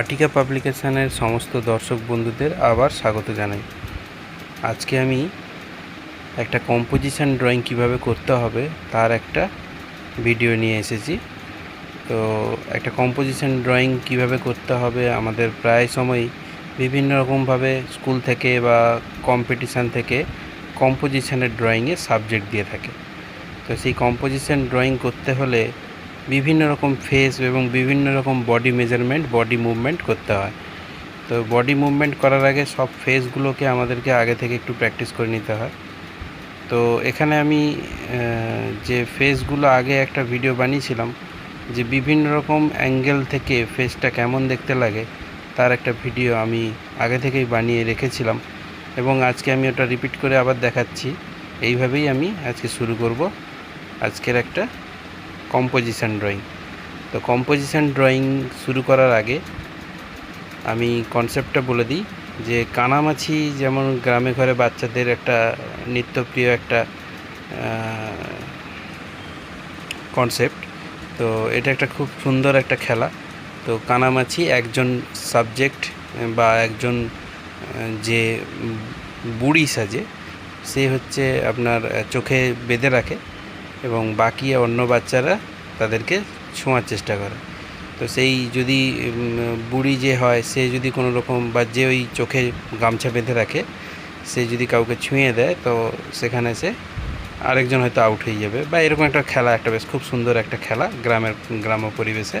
আটিকা পাবলিকেশানের সমস্ত দর্শক বন্ধুদের আবার স্বাগত জানাই। আজকে আমি একটা কম্পোজিশান ড্রয়িং কীভাবে করতে হবে তার একটা ভিডিও নিয়ে এসেছি। তো একটা কম্পোজিশান ড্রয়িং কীভাবে করতে হবে, আমাদের প্রায় সময়ই বিভিন্ন রকমভাবে স্কুল থেকে বা কম্পিটিশান থেকে কম্পোজিশানের ড্রয়িংয়ে সাবজেক্ট দিয়ে থাকে। তো সেই কম্পোজিশান ড্রয়িং করতে হলে বিভিন্ন রকম ফেস এবং বিভিন্ন রকম বডি মেজারমেন্ট বডি মুভমেন্ট করতে হয়। তো বডি মুভমেন্ট করার আগে সব ফেসগুলোকে আমাদেরকে আগে থেকে একটু প্র্যাকটিস করে নিতে হয়। তো এখানে আমি যে ফেসগুলো আগে একটা ভিডিও বানিয়েছিলাম, যে বিভিন্ন রকম অ্যাঙ্গেল থেকে ফেসটা কেমন দেখতে লাগে, তার একটা ভিডিও আমি আগে থেকেই বানিয়ে রেখেছিলাম। এবং আজকে আমি ওটা রিপিট করে আবার দেখাচ্ছি। এইভাবেই আমি আজকে শুরু করব। আজকের একটা কম্পোজিশন ড্রয়িং তো কম্পোজিশন ড্রয়িং শুরু করার আগে আমি কনসেপ্টটা বলে দিই যে কানামাছি যেমন গ্রামে ঘরে বাচ্চাদের একটা নিত্যপ্রিয় একটা কনসেপ্ট তো এটা একটা খুব সুন্দর একটা খেলা। তো কানামাছি একজন সাবজেক্ট বা একজন, যে বুড়ি সাজে, সে হচ্ছে আপনার চোখে বেঁধে রাখে। এবং বাকি অন্য বাচ্চারা তাদেরকে ছোঁয়ার চেষ্টা করে। তো সেই যদি বুড়ি যে হয়, সে যদি কোনো রকম বা যে ওই চোখে গামছা বেঁধে রাখে, সে যদি কাউকে ছুঁয়ে দেয়, তো সেখানে সে আরেকজন হয়তো আউট হয়ে যাবে। বা এরকম একটা খেলা, একটা বেশ খুব সুন্দর একটা খেলা গ্রামের গ্রাম্য পরিবেশে।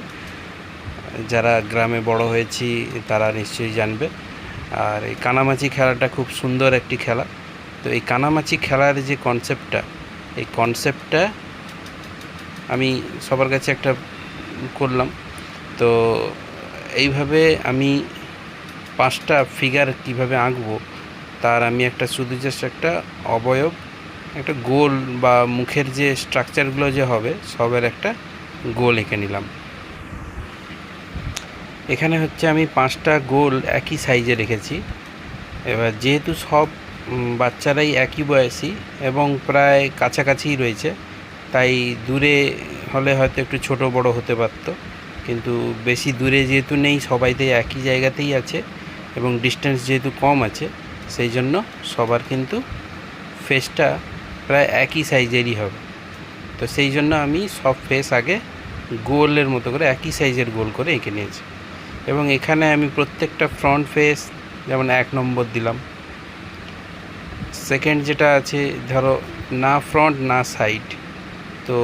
যারা গ্রামে বড় হয়েছি, তারা নিশ্চয়ই জানবে। আর এই কানামাছি খেলাটা খুব সুন্দর একটি খেলা। তো এই কানামাছি খেলার যে কনসেপ্টটা এই কনসেপ্টটা আমি সবার কাছে একটা করলাম। তো এইভাবে আমি পাঁচটা ফিগার কীভাবে আঁকবো, তার আমি একটা শুধু জাস্ট একটা অবয়ব, একটা গোল বা মুখের যে স্ট্রাকচারগুলো যে হবে, সবের একটা গোল এঁকে নিলাম। এখানে হচ্ছে আমি পাঁচটা গোল একই সাইজে রেখেছি। এবার যেহেতু সব বাচ্চারাই একই বয়সী এবং প্রায় কাছাকাছিই রয়েছে। তাই দূরে হলে হয়তো একটু ছোট বড় হতে পারতো, কিন্তু বেশি দূরে যেহেতু নেই সবাইতে একই জায়গাতেই আছে এবং ডিস্টেন্স যেহেতু কম আছে, সেই জন্য সবার কিন্তু ফেসটা প্রায় একই সাইজেরই হবে। তো সেই জন্য আমি সব ফেস আগে গোলের মতো করে, একই সাইজের গোল করে এঁকে নিয়েছি। এবং এখানে আমি প্রত্যেকটা ফ্রন্ট ফেস যেমন এক নম্বর দিলাম সেকেন্ড যেটা আছে, ধরো, না ফ্রন্ট না সাইড তো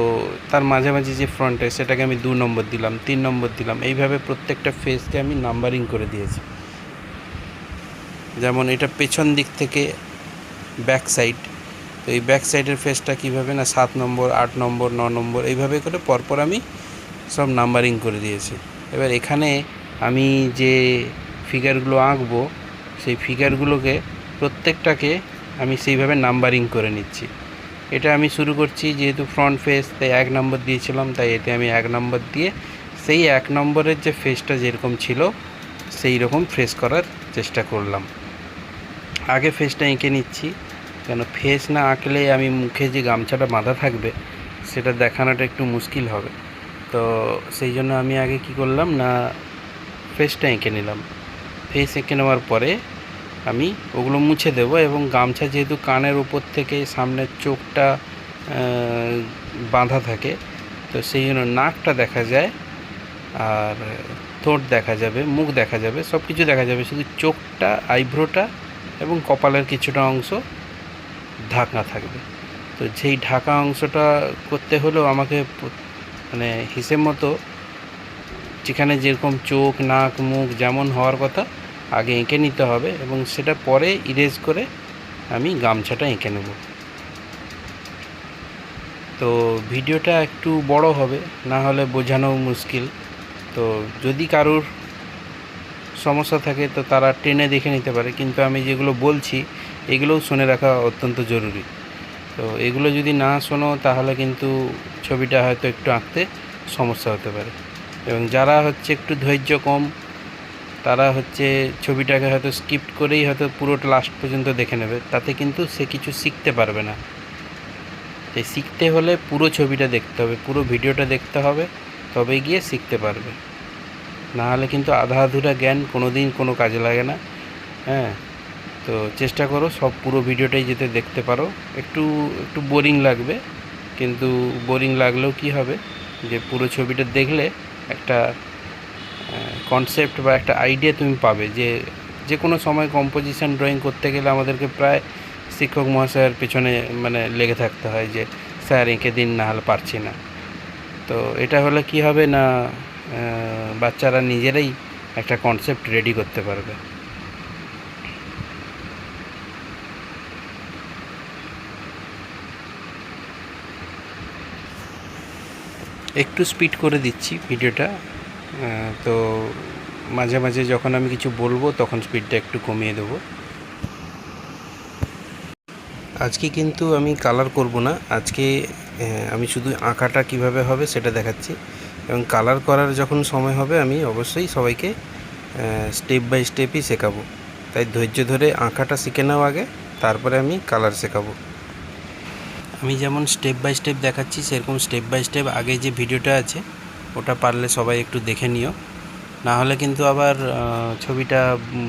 তার মাঝামাঝি যে ফ্রন্টে সেটাকে আমি দু নম্বর দিলাম, তিন নম্বর দিলাম। এইভাবে প্রত্যেকটা ফেসকে আমি নাম্বারিং করে দিয়েছি। যেমন এটা পেছন দিক থেকে ব্যাক সাইড তো এই ব্যাক সাইডের ফেসটা কীভাবে না, সাত নম্বর, আট নম্বর, ন নম্বর, এইভাবে করে পরপর আমি সব নাম্বারিং করে দিয়েছি। এবার এখানে আমি যে ফিগারগুলো আঁকবো, সেই ফিগারগুলোকে প্রত্যেকটাকে আমি সেইভাবে নাম্বারিং করে নিচ্ছি। এটা আমি শুরু করছি যেহেতু ফ্রন্ট ফেস তাই এক নম্বর দিয়েছিলাম, তাই এতে আমি এক নম্বর দিয়ে সেই এক নম্বরের যে ফেসটা যেরকম ছিল, সেই রকম ফ্রেস করার চেষ্টা করলাম। আগে ফেসটা এঁকে নিচ্ছি, কেন ফেস না আঁকলে আমি মুখে যে গামছাটা বাঁধা থাকবে, সেটা দেখানোটা একটু মুশকিল হবে। তো সেই জন্য আমি আগে কি করলাম, না ফেসটা এঁকে নিলাম। ফেস এঁকে নেওয়ার পরে আমি ওগুলো মুছে দেবো এবং গামছা যেহেতু কানের উপর থেকে সামনের চোখটা বাঁধা থাকে, তো সেই জন্য নাকটা দেখা যায় আর ঠোঁট দেখা যাবে, মুখ দেখা যাবে সব কিছু দেখা যাবে, শুধু চোখটা, আইব্রোটা এবং কপালের কিছুটা অংশ ঢাকা থাকবে। তো যেই ঢাকা অংশটা করতে হলেও আমাকে মানে হিসেব মতো যেখানে যেরকম চোখ, নাক, মুখ যেমন হওয়ার কথা আগে এঁকে নিতে হবে এবং সেটা পরে ইরেজ করে আমি গামছাটা এঁকে নেব। তো ভিডিওটা একটু বড় হবে, না হলে বোঝানো মুশকিল। তো যদি কারুর সমস্যা থাকে তো তারা টেনে দেখে নিতে পারে, কিন্তু আমি যেগুলো বলছি এগুলোও শুনে রাখা অত্যন্ত জরুরি। তো এগুলো যদি না শোনো তাহলে কিন্তু ছবিটা হয়তো একটু আঁকতে সমস্যা হতে পারে। এবং যারা হচ্ছে একটু ধৈর্য কম তারা হচ্ছে ছবিটাকে হয়তো স্কিপ করেই হয়তো পুরোটা লাস্ট পর্যন্ত দেখে নেবে। তাতে কিন্তু সে কিছু শিখতে পারবে না। তাই শিখতে হলে পুরো ছবিটা দেখতে হবে, পুরো ভিডিওটা দেখতে হবে, তবেই গিয়ে শিখতে পারবে। না হলে কিন্তু আধা আধুরা জ্ঞান কোনো দিন কোনো কাজে লাগে না। হ্যাঁ তো চেষ্টা করো সব পুরো ভিডিওটাই যেতে দেখতে পারো। একটু একটু বোরিং লাগবে, কিন্তু বোরিং লাগলেও কি হবে? যে পুরো ছবিটা দেখলে একটা কনসেপ্ট বা একটা আইডিয়া তুমি পাবে যে যে কোনো সময় কম্পোজিশন ড্রয়িং করতে গেলে আমাদেরকে প্রায় শিক্ষক মহাশয়ের পেছনে মানে লেগে থাকতে হয় যে, স্যার, এঁকে দিন, না হলে পারছি না। তো এটা হলে কি হবে না বাচ্চারা নিজেরাই একটা কনসেপ্ট রেডি করতে পারবে? একটু স্পিড করে দিচ্ছি ভিডিওটা তো মাঝে মাঝে যখন আমি কিছু বলব, তখন স্পিডটা একটু কমিয়ে দেবো। আজকে কিন্তু আমি কালার করব না। আজকে আমি শুধু আঁকাটা কীভাবে হবে সেটা দেখাচ্ছি। এবং কালার করার যখন সময় হবে, আমি অবশ্যই সবাইকে স্টেপ বাই স্টেপই শেখাবো। তাই ধৈর্য ধরে আঁকাটা শিখে নাও আগে, তারপরে আমি কালার শেখাবো। আমি যেমন স্টেপ বাই স্টেপ দেখাচ্ছি, সেরকম স্টেপ বাই স্টেপ আগে যে ভিডিওটা আছে ওটা পারলে সবাই একটু দেখে নিও। না হলে কিন্তু আবার ছবিটা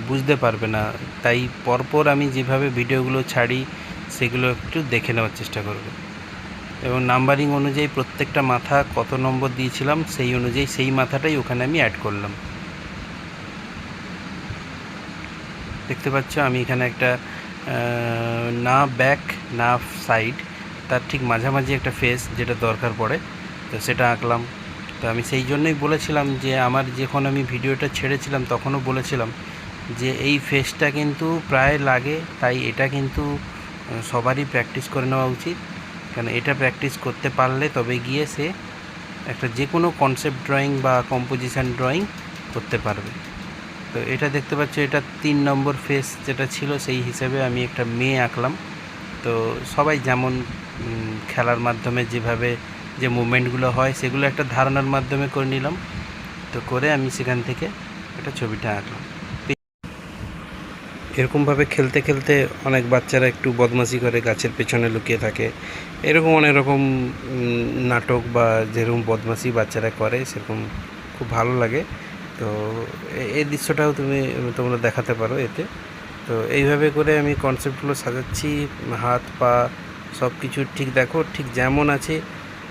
বুঝতে পারবে না। তাই পরপর আমি যেভাবে ভিডিওগুলো ছাড়ি, সেগুলো একটু দেখে নেওয়ার চেষ্টা করবে। এবং নাম্বারিং অনুযায়ী প্রত্যেকটা মাথা কত নম্বর দিয়েছিলাম, সেই অনুযায়ী সেই মাথাটাই ওখানে আমি অ্যাড করলাম। দেখতে পাচ্ছ, আমি এখানে একটা না ব্যাক না সাইড তার ঠিক মাঝামাঝি একটা ফেস যেটা দরকার পড়ে, তো সেটা আঁকলাম। তো আমি সেই জন্যই বলেছিলাম যে আমার যখন আমি ভিডিওটা ছেড়েছিলাম তখনও বলেছিলাম যে এই ফেসটা কিন্তু প্রায় লাগে, তাই এটা কিন্তু সবারই প্র্যাকটিস করে নেওয়া উচিত। কারণ এটা প্র্যাকটিস করতে পারলে তবে গিয়ে সে একটা যে কোনো কনসেপ্ট ড্রয়িং বা কম্পোজিশান ড্রয়িং করতে পারবে। তো এটা দেখতে পাচ্ছ, এটা তিন নম্বর ফেস যেটা ছিল সেই হিসেবে আমি একটা মেয়ে আঁকলাম। তো সবাই যেমন খেলার মাধ্যমে যেভাবে যে মুভমেন্টগুলো হয় সেগুলো একটা ধারণার মাধ্যমে করে নিলাম। তো করে আমি সেখান থেকে একটা ছবিটা আঁকলাম। এরকমভাবে খেলতে খেলতে অনেক বাচ্চারা একটু বদমাশি করে, গাছের পেছনে লুকিয়ে থাকে। এরকম অনেক রকম নাটক বা যেরকম বদমাশি বাচ্চারা করে, সেরকম খুব ভালো লাগে। তো এই দৃশ্যটাও তুমি, তোমরা দেখাতে পারো এতে। তো এইভাবে করে আমি কনসেপ্টগুলো সাজাচ্ছি, হাত, পা সব কিছু ঠিক দেখো, ঠিক যেমন আছে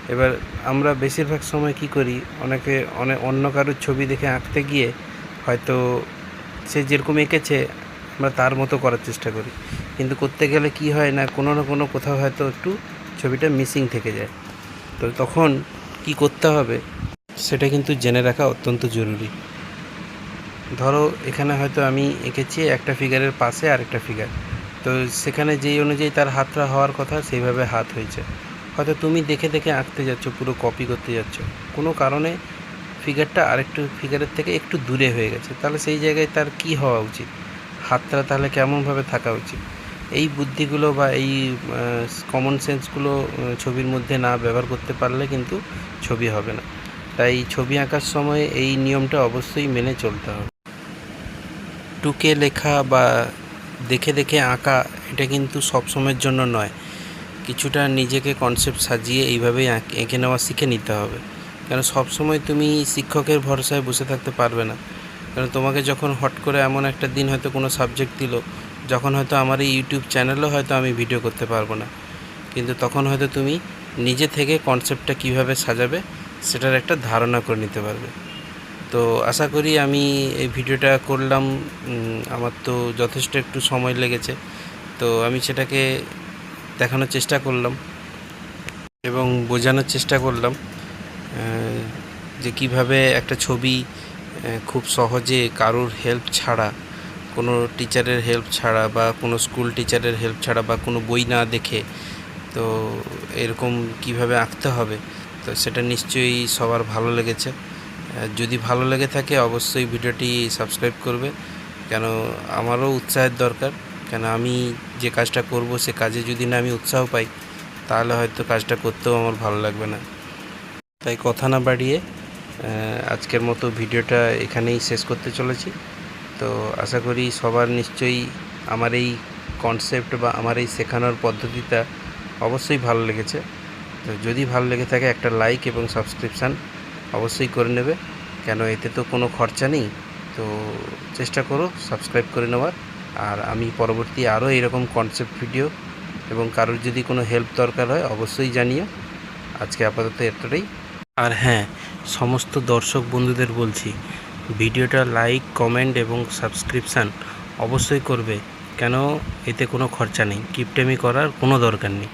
এবার আমরা বেশিরভাগ সময় কি করি? অনেকে অনেক অন্য কারোর ছবি দেখে আঁকতে গিয়ে হয়তো সে যেরকম এঁকেছে, আমরা তার মতো করার চেষ্টা করি। কিন্তু করতে গেলে কি হয় না, কোনো না কোনো কোথাও হয়তো একটু ছবিটা মিসিং থেকে যায়। তো তখন কি করতে হবে? সেটা কিন্তু জেনে রাখা অত্যন্ত জরুরি। ধরো, এখানে হয়তো আমি এঁকেছি একটা ফিগারের পাশে আরেকটা ফিগার তো সেখানে যেই অনুযায়ী তার হাতটা হওয়ার কথা, সেইভাবে হাত হয়েছে। হয়তো তুমি দেখে দেখে আঁকতে যাচ্ছ, পুরো কপি করতে যাচ্ছ। কোনো কারণে ফিগারটা আরেকটু ফিগারের থেকে একটু দূরে হয়ে গেছে। তাহলে সেই জায়গায় তার কি হওয়া উচিত? হাতটা তাহলে কেমনভাবে থাকা উচিত? এই বুদ্ধিগুলো বা এই কমন সেন্সগুলো ছবির মধ্যে না ব্যবহার করতে পারলে কিন্তু ছবি হবে না। তাই ছবি আঁকার সময় এই নিয়মটা অবশ্যই মেনে চলতে হবে। টুকে লেখা বা দেখে দেখে আঁকা, এটা কিন্তু সব সময়ের জন্য নয়। কিছুটা নিজেকে কনসেপ্ট সাজিয়ে এইভাবেই এঁকে নেওয়া শিখে নিতে হবে। কেন সবসময় তুমি শিক্ষকের ভরসায় বসে থাকতে পারবে না। কারণ তোমাকে যখন হট করে এমন একটা দিন হয়তো কোনো সাবজেক্ট দিল, যখন হয়তো আমার এই ইউটিউব চ্যানেলেও হয়তো আমি ভিডিও করতে পারব না। কিন্তু তখন হয়তো তুমি নিজে থেকে কনসেপ্টটা কীভাবে সাজাবে, সেটার একটা ধারণা করে নিতে পারবে। তো আশা করি আমি এই ভিডিওটা করলাম। আমার তো যথেষ্ট একটু সময় লেগেছে। তো আমি সেটাকে দেখানোর চেষ্টা করলাম এবং বোঝানোর চেষ্টা করলাম যে কীভাবে একটা ছবি খুব সহজে কারোর হেল্প ছাড়া, কোনো টিচারের হেল্প ছাড়া বা কোনো স্কুল টিচারের হেল্প ছাড়া বা কোনো বই না দেখে, তো এরকম কীভাবে আঁকতে হবে, তো সেটা নিশ্চয়ই সবার ভালো লেগেছে। যদি ভালো লেগে থাকে অবশ্যই ভিডিওটি সাবস্ক্রাইব করবে, কেন আমারও উৎসাহের দরকার, কেন আমি যে কাজটা করব, সে কাজে যদি না আমি উৎসাহ পাই, তাহলে হয়তো কাজটা করতেও আমার ভালো লাগবে না। তাই কথা না বাড়িয়ে আজকের মতো ভিডিওটা এখানেই শেষ করতে চলেছি। তো আশা করি সবার নিশ্চয়ই আমার এই কনসেপ্ট বা আমার এই শেখানোর পদ্ধতিটা অবশ্যই ভালো লেগেছে। তো যদি ভালো লেগে থাকে, একটা লাইক এবং সাবস্ক্রিপশান অবশ্যই করে নেবে। কেন, এতে তো কোনো খরচা নেই। তো চেষ্টা করো সাবস্ক্রাইব করে নেওয়ার। আর আমি পরবর্তী আরও এরকম কনসেপ্ট ভিডিও এবং কারোর যদি কোনো হেল্প দরকার হয়, অবশ্যই জানিও। আজকে আপাতত এতটাই। আর হ্যাঁ সমস্ত দর্শক বন্ধুদের বলছি, ভিডিওটা লাইক কমেন্ট এবং সাবস্ক্রিপশান অবশ্যই করবে, কেন এতে কোনো খরচা নেই। কিপটেমি করার কোনো দরকার নেই।